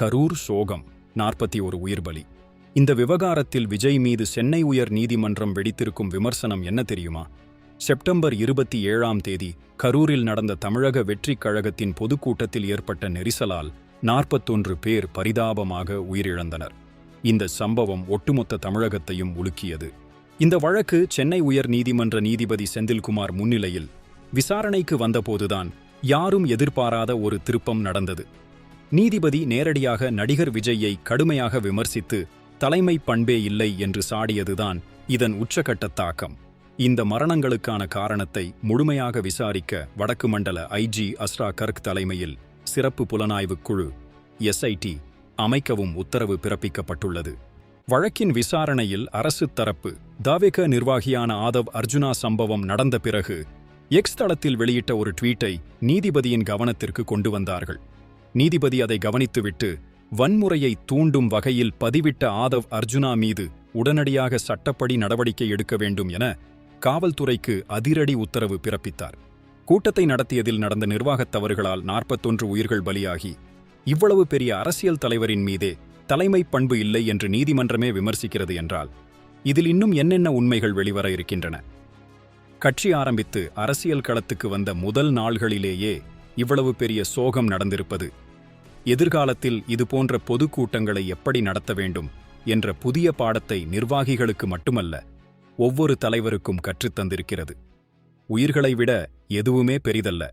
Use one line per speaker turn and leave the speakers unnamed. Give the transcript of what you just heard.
கரூர் சோகம் நாற்பத்தி ஒரு உயிர் பலி. இந்த விவகாரத்தில் விஜய் மீது சென்னை உயர் நீதிமன்றம் வெடித்திருக்கும் விமர்சனம் என்ன தெரியுமா? செப்டம்பர் இருபத்தி ஏழாம் தேதி கரூரில் நடந்த தமிழக வெற்றிக் கழகத்தின் பொதுக்கூட்டத்தில் ஏற்பட்ட நெரிசலால் நாற்பத்தொன்று பேர் பரிதாபமாக உயிரிழந்தனர். இந்த சம்பவம் ஒட்டுமொத்த தமிழகத்தையும் உலுக்கியது. இந்த வழக்கு சென்னை உயர் நீதிமன்ற நீதிபதி செந்தில்குமார் முன்னிலையில் விசாரணைக்கு வந்தபோதுதான் யாரும் எதிர்பாராத ஒரு திருப்பம் நடந்தது. நீதிபதி நேரடியாக நடிகர் விஜய்யை கடுமையாக விமர்சித்து தலைமை பண்பே இல்லை என்று சாடியதுதான் இதன் உச்சகட்ட தாக்கம். இந்த மரணங்களுக்கான காரணத்தை முழுமையாக விசாரிக்க வடக்கு மண்டல ஐஜி அஸ்ரா கர்க் தலைமையில் சிறப்பு புலனாய்வுக் குழு எஸ்ஐடி அமைக்கவும் உத்தரவு பிறப்பிக்கப்பட்டுள்ளது. வழக்கின் விசாரணையில் அரசு தரப்பு தாவேக நிர்வாகியான ஆதவ் அர்ஜுனா சம்பவம் நடந்த பிறகு எக்ஸ் தளத்தில் வெளியிட்ட ஒரு ட்வீட்டை நீதிபதியின் கவனத்திற்கு கொண்டு வந்தார்கள். நீதிபதி அதை கவனித்துவிட்டு வன்முறையை தூண்டும் வகையில் பதிவிட்ட ஆதவ் அர்ஜுனா மீது உடனடியாக சட்டப்படி நடவடிக்கை எடுக்க வேண்டும் என காவல்துறைக்கு அதிரடி உத்தரவு பிறப்பித்தார். கூட்டத்தை நடத்தியதில் நடந்த நிர்வாகத் தவறுகளால் நாற்பத்தொன்று உயிர்கள் பலியாகி இவ்வளவு பெரிய அரசியல் தலைவரின் மீதே தலைமை பண்பு இல்லை என்று நீதிமன்றமே விமர்சிக்கிறது என்றால் இதில் இன்னும் என்னென்ன உண்மைகள் வெளிவர இருக்கின்றன? கட்சி ஆரம்பித்து அரசியல் களத்துக்கு வந்த முதல் நாள்களிலேயே இவ்வளவு பெரிய சோகம் நடந்திருப்பது? எதிர்காலத்தில் இதுபோன்ற பொதுக்கூட்டங்களை எப்படி நடத்த வேண்டும் என்ற புதிய பாடத்தை நிர்வாகிகளுக்கு மட்டுமல்ல ஒவ்வொரு தலைவருக்கும் கற்றுத்தந்திருக்கிறது உயிர்களை விட எதுவுமே பெரிதல்ல.